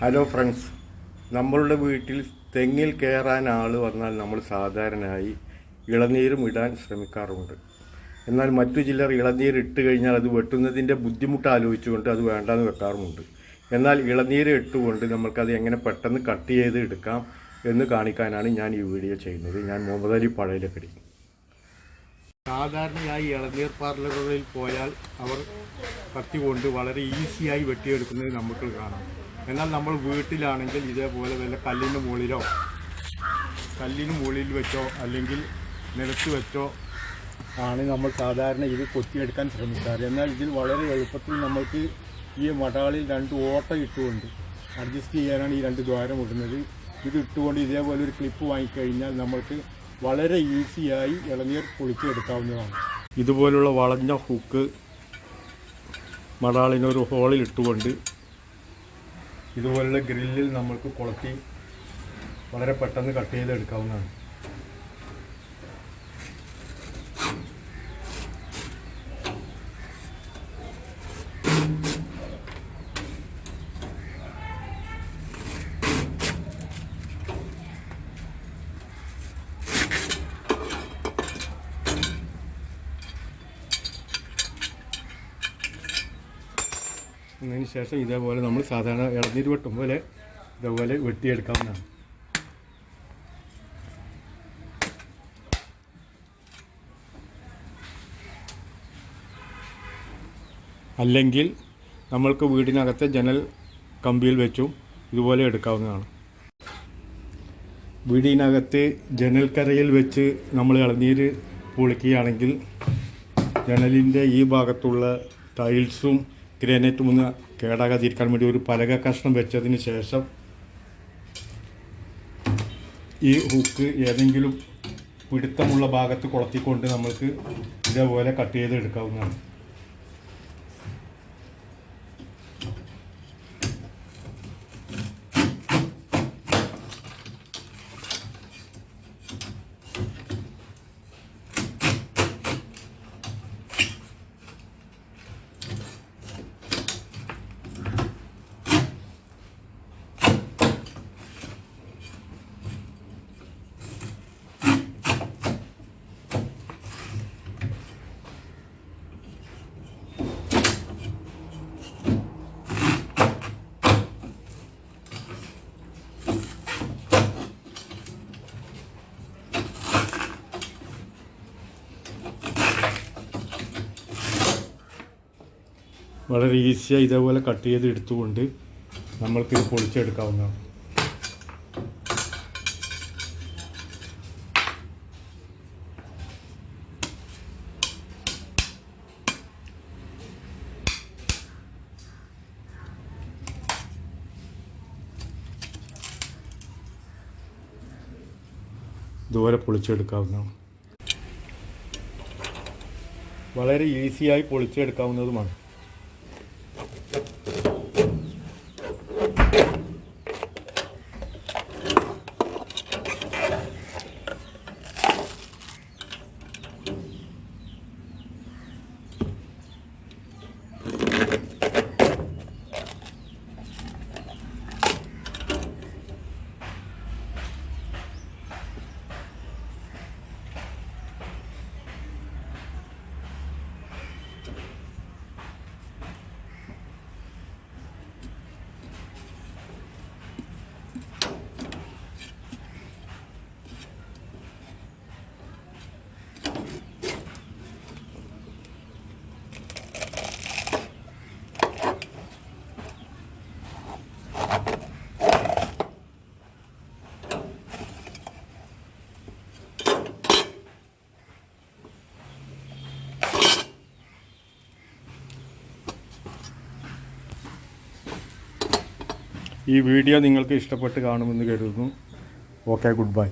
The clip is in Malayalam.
ഹലോ ഫ്രണ്ട്സ് നമ്മളുടെ വീട്ടിൽ തെങ്ങിൽ കയറാൻ ആൾ വന്നാൽ നമ്മൾ സാധാരണയായി ഇളനീരും ഇടാൻ ശ്രമിക്കാറുണ്ട് എന്നാൽ മറ്റു ചിലർ ഇളനീർ ഇട്ട് കഴിഞ്ഞാൽ അത് വെട്ടുന്നതിന്റെ ബുദ്ധിമുട്ട് ആലോചിച്ചുകൊണ്ട് അത് വേണ്ടാന്ന് വെക്കാറുമുണ്ട്. എന്നാൽ ഇളനീര് ഇട്ടുകൊണ്ട് നമുക്കത് എങ്ങനെ പെട്ടെന്ന് കട്ട് ചെയ്ത് എടുക്കാം എന്ന് കാണിക്കാനാണ് ഞാൻ ഈ വീഡിയോ ചെയ്യുന്നത്. ഞാൻ മുഹമ്മദ് അലി പഴയിലക്കടി. സാധാരണയായി ഇളനീർ പാർലറുകളിൽ പോയാൽ അവർ കത്തി കൊണ്ട് വളരെ ഈസിയായി വെട്ടിയെടുക്കുന്നത് നമുക്ക് കാണാം. എന്നാൽ നമ്മൾ വീട്ടിലാണെങ്കിൽ ഇതേപോലെ വല്ല കല്ലിന്റെ മുകളിലോ കല്ലിന് മുകളിൽ വെച്ചോ അല്ലെങ്കിൽ നിലത്ത് വെച്ചോ ആണ് നമ്മൾ സാധാരണ ഇത് കൊത്തിയെടുക്കാൻ ശ്രമിക്കാറ്. എന്നാൽ ഇതിൽ വളരെ എളുപ്പത്തിൽ നമ്മൾക്ക് ഈ മടാളിൽ രണ്ട് ഓട്ട ഇട്ടുകൊണ്ട് അഡ്ജസ്റ്റ് ചെയ്യാനാണ് ഈ രണ്ട് ദ്വാരം ഇടുന്നത്. ഇത് ഇട്ടുകൊണ്ട് ഇതേപോലെ ഒരു ക്ലിപ്പ് വാങ്ങിക്കഴിഞ്ഞാൽ നമ്മൾക്ക് വളരെ ഈസിയായി ഇളനീർ പൊളിച്ചെടുക്കാവുന്നതാണ്. ഇതുപോലുള്ള വളഞ്ഞ ഹുക്ക് മടാളിനൊരു ഹോളിൽ ഇട്ടുകൊണ്ട് ഇതുപോലുള്ള ഗ്രില്ലിൽ നമ്മൾക്ക് കുളത്തി വളരെ പെട്ടെന്ന് കട്ട് ചെയ്തെടുക്കാവുന്നതാണ്. അതിന് ശേഷം ഇതേപോലെ നമ്മൾ സാധാരണ ഇളനീര് വെട്ടും പോലെ ഇതേപോലെ വെട്ടിയെടുക്കാവുന്നതാണ്. അല്ലെങ്കിൽ നമ്മൾക്ക് വീടിനകത്തെ ജനൽ കമ്പിയിൽ വെച്ചും ഇതുപോലെ എടുക്കാവുന്നതാണ്. വീടിനകത്ത് ജനൽക്കരയിൽ വെച്ച് നമ്മൾ ഇളനീര് പൊളിക്കുകയാണെങ്കിൽ ജനലിന്റെ ഈ ഭാഗത്തുള്ള ടൈൽസും ഗ്രാനൈറ്റും ഒന്ന് കേടാകാതിരിക്കാൻ വേണ്ടി ഒരു പലക കഷ്ണം വെച്ചതിന് ശേഷം ഈ ഹുക്ക് ഏതെങ്കിലും പിടുത്തമുള്ള ഭാഗത്ത് കൊളത്തിക്കൊണ്ട് നമ്മൾക്ക് ഇതേപോലെ കട്ട് ചെയ്ത് വളരെ ഈസിയായി ഇതേപോലെ കട്ട് ചെയ്ത് എടുത്തുകൊണ്ട് നമ്മൾക്കിത് പൊളിച്ചെടുക്കാവുന്നതാണ്. ഇതുപോലെ പൊളിച്ചെടുക്കാവുന്നതാണ്. വളരെ ഈസിയായി പൊളിച്ചെടുക്കാവുന്നതുമാണ്. Thank you. ഈ വീഡിയോ നിങ്ങൾക്ക് ഇഷ്ടപ്പെട്ട് കാണുമെന്ന് കരുതുന്നു. Okay good bye